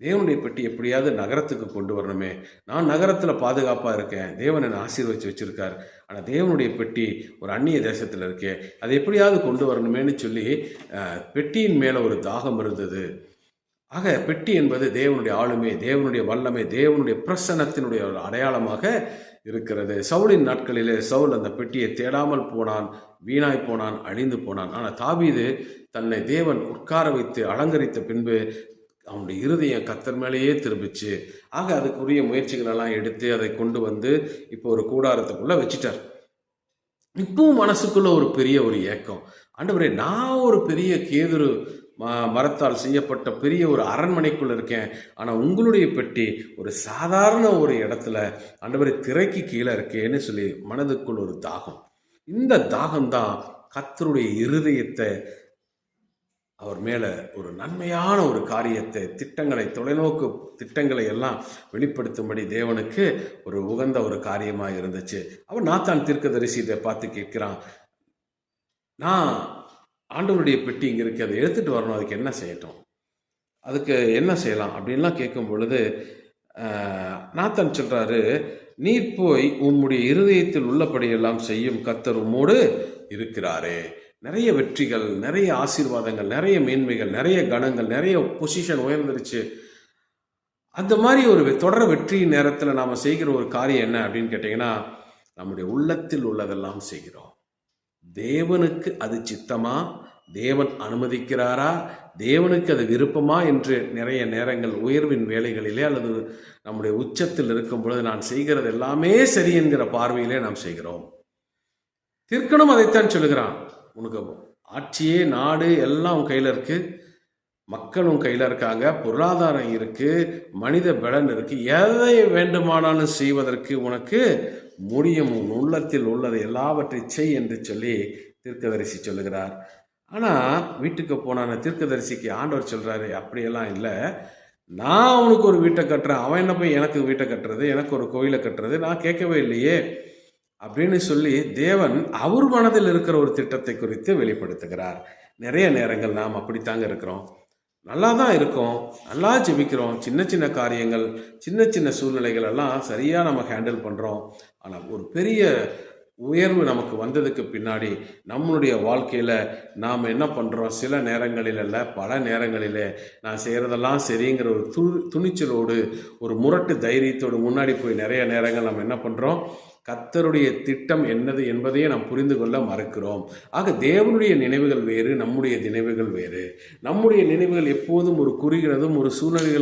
தேவனுடைய பெட்டி எப்படியாவது நகரத்துக்கு கொண்டு வரணுமே. நான் நகரத்தில் பாதுகாப்பாக இருக்கேன். தேவன் என்னை ஆசீர்வச்சு வச்சுருக்கார். ஆனால் தேவனுடைய பெட்டி ஒரு அந்நிய தேசத்தில் இருக்கே. அதை எப்படியாவது கொண்டு வரணுமேன்னு சொல்லி பெட்டியின் மேலே ஒரு தாகம் இருந்தது. ஆக பெட்டி என்பது தேவனுடைய ஆளுமை தேவனுடைய வல்லமை தேவனுடைய பிரசன்னத்தினுடைய ஒரு அடையாளமாக இருக்கிறது. சவுலின் நாட்களிலே சவுல் அந்த பெட்டியை தேடாமல் போனான் வீணாய் போனான் அழிந்து போனான். ஆனால் தாவீது தன்னை தேவன் உட்கார வைத்து அலங்கரித்த பின்பு அவனுடைய இருதயம் கத்தர் மேலேயே திரும்பிச்சு. ஆக அதுக்குரிய முயற்சிகள் எல்லாம் எடுத்து அதை கொண்டு வந்து இப்போ ஒரு கூடாரத்துக்குள்ளே வச்சிட்டார். இப்பவும் மனசுக்குள்ள ஒரு பெரிய ஒரு ஏக்கம். ஆண்டவரே நான் ஒரு பெரிய கேதுரு ம- மரத்தால் செய்யப்பட்ட பெரிய ஒரு அரண்மனைக்குள்ளே இருக்கேன். ஆனால் உங்களுடைய பெட்டி ஒரு சாதாரண ஒரு இடத்துல ஆண்டவரை திரைக்கு கீழே இருக்கேன்னு சொல்லி மனதுக்குள் ஒரு தாகம். இந்த தாகம் தான் கத்தருடைய இருதயத்தை அவர் மேலே ஒரு நன்மையான ஒரு காரியத்தை திட்டங்களை தொலைநோக்கு திட்டங்களை எல்லாம் வெளிப்படுத்தும்படி தேவனுக்கு ஒரு உகந்த ஒரு காரியமாக இருந்துச்சு. அவர் நாத்தான் தீர்க்கதரிசி இதை பார்த்து கேட்குறான் நான் ஆண்டவருடைய பெட்டி இங்கே இருக்கு அதை எடுத்துகிட்டு வரணும் அதுக்கு என்ன செய்யட்டும்? அதுக்கு என்ன செய்யலாம்? அப்படின்லாம் கேட்கும் பொழுது நாத்தன் நாத்தான் சொல்கிறாரு நீர் போய் உம்முடைய இருதயத்தில் உள்ளபடியெல்லாம் செய்யும் கத்தர் உம்மோடு இருக்கிறாரே. நிறைய வெற்றிகள் நிறைய ஆசீர்வாதங்கள் நிறைய மேன்மைகள் நிறைய கணங்கள் நிறைய பொசிஷன் உயர்ந்துருச்சு. அந்த மாதிரி ஒரு தொடர தொடர் வெற்றி நேரத்தில் நாம் செய்கிற ஒரு காரியம் என்ன அப்படின்னு கேட்டிங்கன்னா நம்முடைய உள்ளத்தில் உள்ளதெல்லாம் செய்கிறோம். தேவனுக்கு அது சித்தமா? தேவன் அனுமதிக்கிறாரா? தேவனுக்கு அது விருப்பமா? என்று நிறைய நேரங்கள் உயர்வின் வேலைகளிலே அல்லது நம்முடைய உச்சத்தில் இருக்கும் பொழுது நான் செய்கிறது எல்லாமே சரி என்கிற பார்வையிலே நாம் செய்கிறோம். தீர்க்கணும் அதைத்தான் சொல்லுகிறான். உனக்கு ஆட்சியே நாடு எல்லாம் உன் கையில் இருக்குது மக்கள் உன் கையில் இருக்காங்க. பொருளாதாரம் இருக்குது மனித பலன் இருக்குது எதை வேண்டுமானாலும் செய்வதற்கு உனக்கு முடியும். உன் உள்ளத்தில் உள்ளதை எல்லாவற்றை செய் என்று சொல்லி தீர்க்கதரிசி சொல்லுகிறார். ஆனால் வீட்டுக்கு போனான தீர்க்கதரிசிக்கு ஆண்டவர் சொல்கிறாரு அப்படியெல்லாம் இல்லை. நான் அவனுக்கு ஒரு வீட்டை கட்டுறேன். அவன் என்ன போய் எனக்கு வீட்டை கட்டுறது? எனக்கு ஒரு கோயிலை கட்டுறது? நான் கேட்கவே இல்லையே. அப்படின்னு சொல்லி தேவன் அவர் மனதில் இருக்கிற ஒரு திட்டத்தை குறித்து வெளிப்படுத்துகிறார். நிறைய நேரங்கள் நாம் அப்படித்தாங்க இருக்கிறோம். நல்லா தான் இருக்கோம். நல்லா ஜெபிக்கிறோம். சின்ன சின்ன காரியங்கள் சின்ன சின்ன சூழ்நிலைகள் எல்லாம் சரியாக நம்ம ஹேண்டில் பண்ணுறோம் ஆனால் ஒரு பெரிய உயர்வு நமக்கு வந்ததுக்கு பின்னாடி நம்மளுடைய வாழ்க்கையில் நாம் என்ன பண்ணுறோம் சில நேரங்களில் அல்ல பல நேரங்களில் நான் செய்கிறதெல்லாம் சரிங்கிற ஒரு து துணிச்சலோடு ஒரு முரட்டு தைரியத்தோடு முன்னாடி போய் நிறைய நேரங்கள் நம்ம என்ன பண்ணுறோம் கத்தருடைய திட்டம் என்னது என்பதையே நாம் புரிந்து கொள்ள மறக்கிறோம். ஆக தேவனுடைய நினைவுகள் வேறு நம்முடைய நினைவுகள் வேறு. நம்முடைய நினைவுகள் எப்போதும் ஒரு குறிகிறதும் ஒரு சூழ்நிலைகளுக்கு